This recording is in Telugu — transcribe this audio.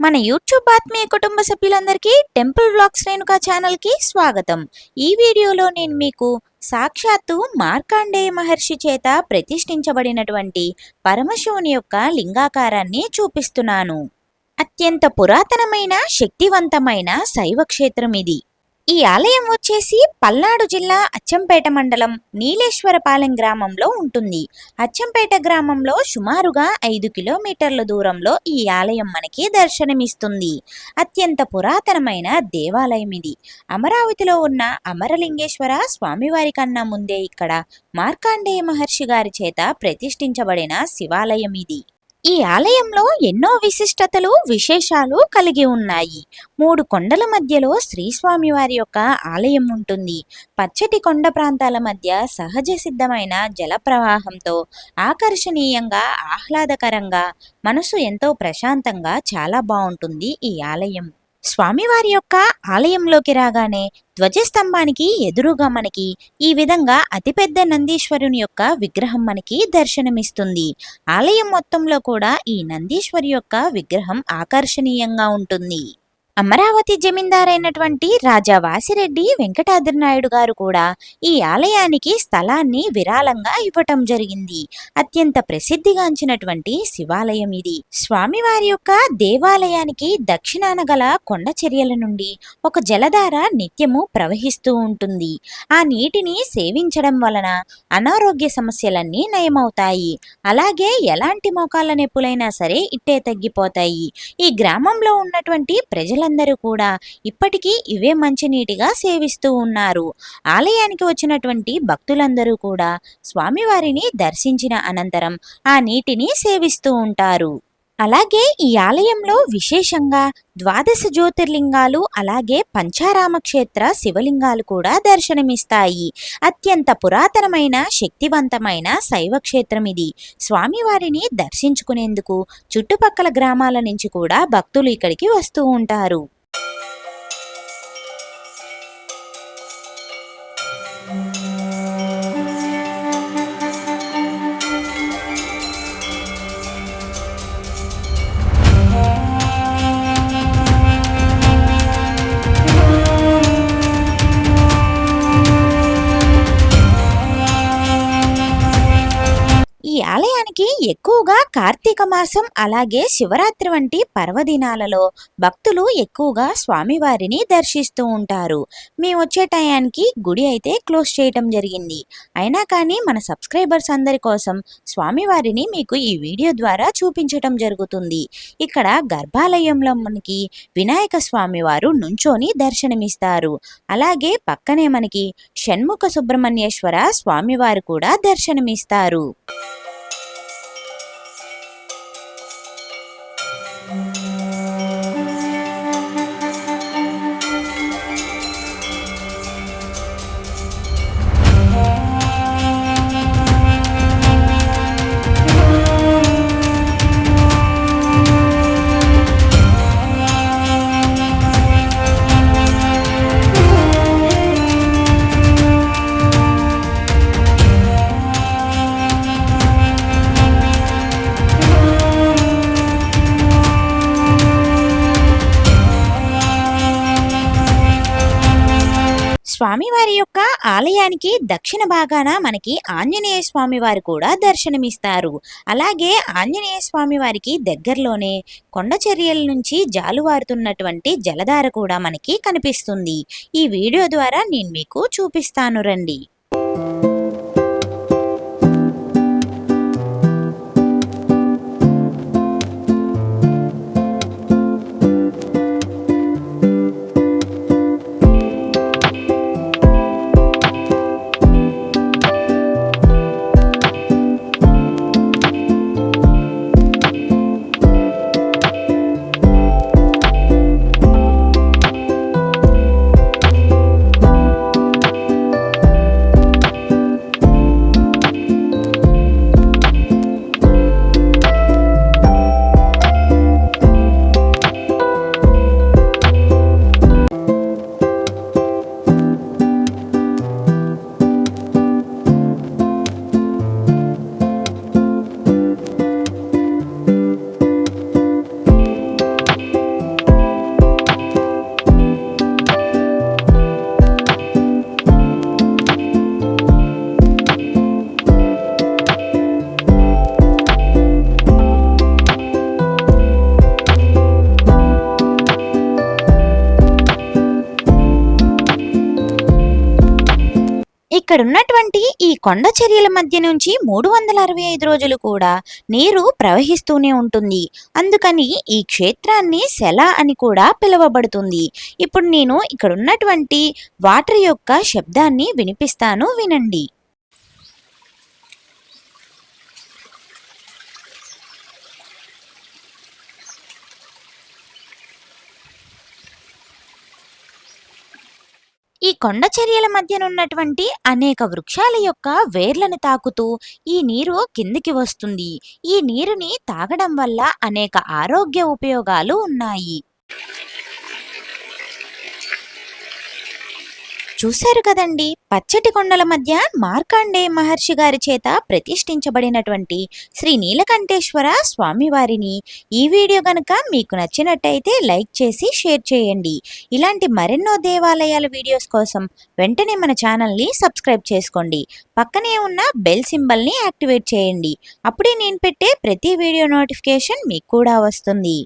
మన యూట్యూబ్ ఆత్మీయ కుటుంబ సభ్యులందరికీ టెంపుల్ వ్లాగ్స్ రేణుకా ఛానల్కి స్వాగతం. ఈ వీడియోలో నేను మీకు సాక్షాత్తు మార్కాండేయ మహర్షి చేత ప్రతిష్ఠించబడినటువంటి పరమశివుని యొక్క లింగాకారాన్ని చూపిస్తున్నాను. అత్యంత పురాతనమైన శక్తివంతమైన శైవ క్షేత్రం ఇది. ఈ ఆలయం వచ్చేసి పల్నాడు జిల్లా అచ్చంపేట మండలం నీలేశ్వరపాలెం గ్రామంలో ఉంటుంది. అచ్చంపేట గ్రామంలో సుమారుగా ఐదు కిలోమీటర్ల దూరంలో ఈ ఆలయం మనకి దర్శనమిస్తుంది. అత్యంత పురాతనమైన దేవాలయం ఇది. అమరావతిలో ఉన్న అమరలింగేశ్వర స్వామివారి కన్నా ముందే ఇక్కడ మార్కాండేయ మహర్షి గారి చేత ప్రతిష్ఠించబడిన శివాలయం ఇది. ఈ ఆలయంలో ఎన్నో విశిష్టతలు విశేషాలు కలిగి ఉన్నాయి. మూడు కొండల మధ్యలో శ్రీస్వామి వారి యొక్క ఆలయం ఉంటుంది. పచ్చటి కొండ ప్రాంతాల మధ్య సహజ సిద్ధమైన జల ప్రవాహంతో ఆకర్షణీయంగా ఆహ్లాదకరంగా మనసు ఎంతో ప్రశాంతంగా చాలా బాగుంటుంది ఈ ఆలయం. స్వామివారి యొక్క ఆలయంలోకి రాగానే ధ్వజస్తంభానికి ఎదురుగా మనకి ఈ విధంగా అతిపెద్ద నందీశ్వరుని యొక్క విగ్రహం మనకి దర్శనమిస్తుంది. ఆలయం మొత్తంలో కూడా ఈ నందీశ్వరి యొక్క విగ్రహం ఆకర్షణీయంగా ఉంటుంది. అమరావతి జమీందారైనటువంటి రాజా వాసిరెడ్డి వెంకటాద్రి నాయుడు గారు కూడా ఈ ఆలయానికి స్థలాన్ని విరాళంగా ఇవ్వటం జరిగింది. అత్యంత ప్రసిద్ధిగాంచినటువంటి శివాలయం ఇది. స్వామివారి యొక్క దేవాలయానికి దక్షిణాన గల కొండ చర్యల నుండి ఒక జలధార నిత్యము ప్రవహిస్తూ ఉంటుంది. ఆ నీటిని సేవించడం వలన అనారోగ్య సమస్యలన్నీ నయమవుతాయి. అలాగే ఎలాంటి మోకాళ్ళ నొప్పులైనా సరే ఇట్టే తగ్గిపోతాయి. ఈ గ్రామంలో ఉన్నటువంటి ప్రజల భక్తులందరూ కూడా ఇప్పటికీ ఇవే మంచినీటిగా సేవిస్తూ ఉన్నారు. ఆలయానికి వచ్చినటువంటి భక్తులందరూ కూడా స్వామివారిని దర్శించిన అనంతరం ఆ నీటిని సేవిస్తూ ఉంటారు. అలాగే ఈ ఆలయంలో విశేషంగా ద్వాదశ జ్యోతిర్లింగాలు అలాగే పంచారామ క్షేత్ర శివలింగాలు కూడా దర్శనమిస్తాయి. అత్యంత పురాతనమైన శక్తివంతమైన శైవ క్షేత్రం ఇది. స్వామివారిని దర్శించుకునేందుకు చుట్టుపక్కల గ్రామాల నుంచి కూడా భక్తులు ఇక్కడికి వస్తూ ఉంటారు. ఈ ఆలయానికి ఎక్కువగా కార్తీక మాసం అలాగే శివరాత్రి వంటి పర్వదినాలలో భక్తులు ఎక్కువగా స్వామివారిని దర్శిస్తూ ఉంటారు. మేము వచ్చే టయానికి గుడి అయితే క్లోజ్ చేయటం జరిగింది. అయినా కానీ మన సబ్స్క్రైబర్స్ అందరి కోసం స్వామివారిని మీకు ఈ వీడియో ద్వారా చూపించటం జరుగుతుంది. ఇక్కడ గర్భాలయంలో మనకి వినాయక స్వామివారు నుంచోని దర్శనమిస్తారు. అలాగే పక్కనే మనకి షణ్ముఖ సుబ్రహ్మణ్యేశ్వర స్వామివారు కూడా దర్శనమిస్తారు. యొక్క ఆలయానికి దక్షిణ భాగాన మనకి ఆంజనేయ స్వామి వారు కూడా దర్శనమిస్తారు. అలాగే ఆంజనేయ స్వామి వారికి దగ్గరలోనే కొండ చర్యల నుంచి జాలువారుతున్నటువంటి జలధార కూడా మనకి కనిపిస్తుంది. ఈ వీడియో ద్వారా నేను మీకు చూపిస్తాను రండి. ఇక్కడున్నటువంటి ఈ కొండ చర్యల మధ్య నుంచి మూడు వందల అరవై ఐదు రోజులు కూడా నీరు ప్రవహిస్తూనే ఉంటుంది. అందుకని ఈ క్షేత్రాన్ని సెల అని కూడా పిలువబడుతుంది. ఇప్పుడు నేను ఇక్కడ ఉన్నటువంటి వాటర్ యొక్క శబ్దాన్ని వినిపిస్తాను వినండి. ఈ కొండ చర్యల మధ్యనున్నటువంటి అనేక వృక్షాల యొక్క వేర్లను తాకుతూ ఈ నీరు కిందికి వస్తుంది. ఈ నీరుని తాగడం వల్ల అనేక ఆరోగ్య ఉపయోగాలు ఉన్నాయి. చూశారు కదండి. పచ్చటి కొండల మధ్య మార్కాండే మహర్షి గారి చేత ప్రతిష్ఠించబడినటువంటి శ్రీ నీలకంఠేశ్వర స్వామివారిని ఈ వీడియో గనుక మీకు నచ్చినట్టయితే లైక్ చేసి షేర్ చేయండి. ఇలాంటి మరెన్నో దేవాలయాల వీడియోస్ కోసం వెంటనే మన ఛానల్ని సబ్స్క్రైబ్ చేసుకోండి. పక్కనే ఉన్న బెల్ సింబల్ని యాక్టివేట్ చేయండి. అప్పుడే నేను పెట్టే ప్రతి వీడియో నోటిఫికేషన్ మీకు కూడా వస్తుంది.